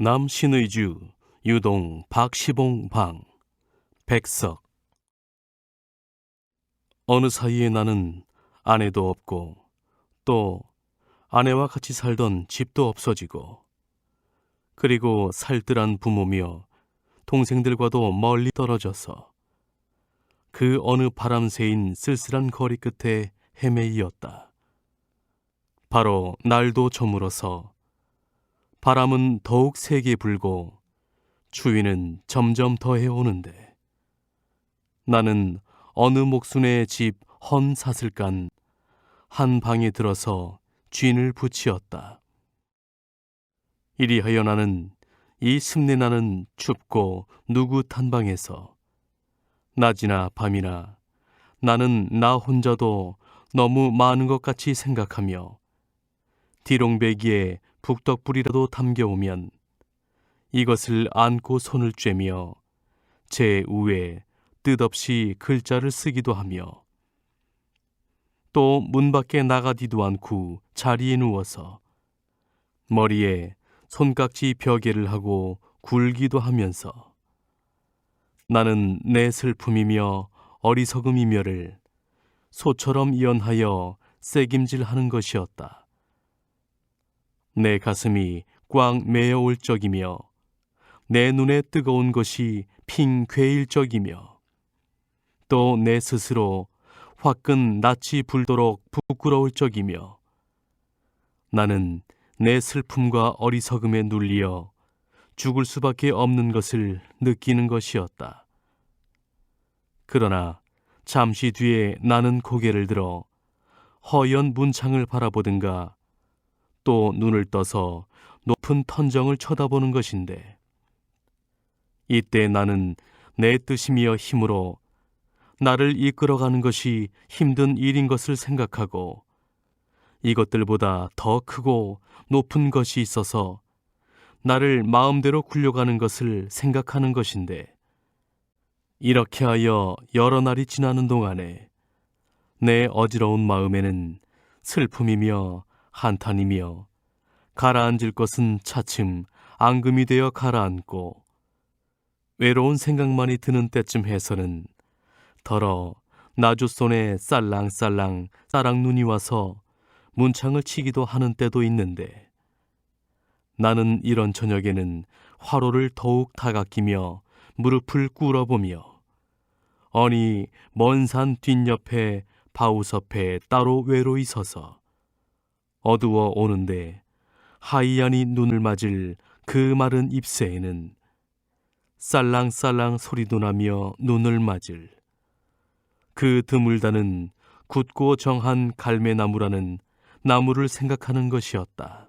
남신의주 유동 박시봉 방 백석 어느 사이에 나는 아내도 없고 또 아내와 같이 살던 집도 없어지고 그리고 살뜰한 부모며 동생들과도 멀리 떨어져서 그 어느 바람새인 쓸쓸한 거리 끝에 헤매이었다. 바로 날도 저물어서 바람은 더욱 세게 불고 추위는 점점 더해 오는데 나는 어느 목순의 집 헌 사슬간 한 방에 들어서 쥔을 붙이었다. 이리하여 나는 이 습내나는 춥고 누긋한 방에서 낮이나 밤이나 나는 나 혼자도 너무 많은 것 같이 생각하며 디롱배기에 북덕불이라도 담겨오면 이것을 안고 손을 쬐며 제 우에 뜻없이 글자를 쓰기도 하며 또 문 밖에 나가지도 않고 자리에 누워서 머리에 손깍지 벼개를 하고 굴기도 하면서 나는 내 슬픔이며 어리석음이며를 소처럼 연하여 새김질하는 것이었다. 내 가슴이 꽉 메어올 적이며 내 눈에 뜨거운 것이 핑 괴일 적이며 또 내 스스로 화끈 낯이 불도록 부끄러울 적이며 나는 내 슬픔과 어리석음에 눌리어 죽을 수밖에 없는 것을 느끼는 것이었다. 그러나 잠시 뒤에 나는 고개를 들어 허연 문창을 바라보든가 또 눈을 떠서 높은 천정을 쳐다보는 것인데 이때 나는 내 뜻이며 힘으로 나를 이끌어가는 것이 힘든 일인 것을 생각하고 이것들보다 더 크고 높은 것이 있어서 나를 마음대로 굴려가는 것을 생각하는 것인데 이렇게 하여 여러 날이 지나는 동안에 내 어지러운 마음에는 슬픔이며 한탄이며 가라앉을 것은 차츰 앙금이 되어 가라앉고 외로운 생각만이 드는 때쯤 해서는 더러 나주손에 쌀랑쌀랑 싸랑 눈이 와서 문창을 치기도 하는 때도 있는데 나는 이런 저녁에는 화로를 더욱 다가끼며 무릎을 꿇어보며 어니 먼 산 뒷옆에 바우섭에 따로 외로이 서서 어두워 오는데 하이안이 눈을 맞을 그 마른 잎새에는 쌀랑쌀랑 소리도 나며 눈을 맞을 그 드물다는 굳고 정한 갈매나무라는 나무를 생각하는 것이었다.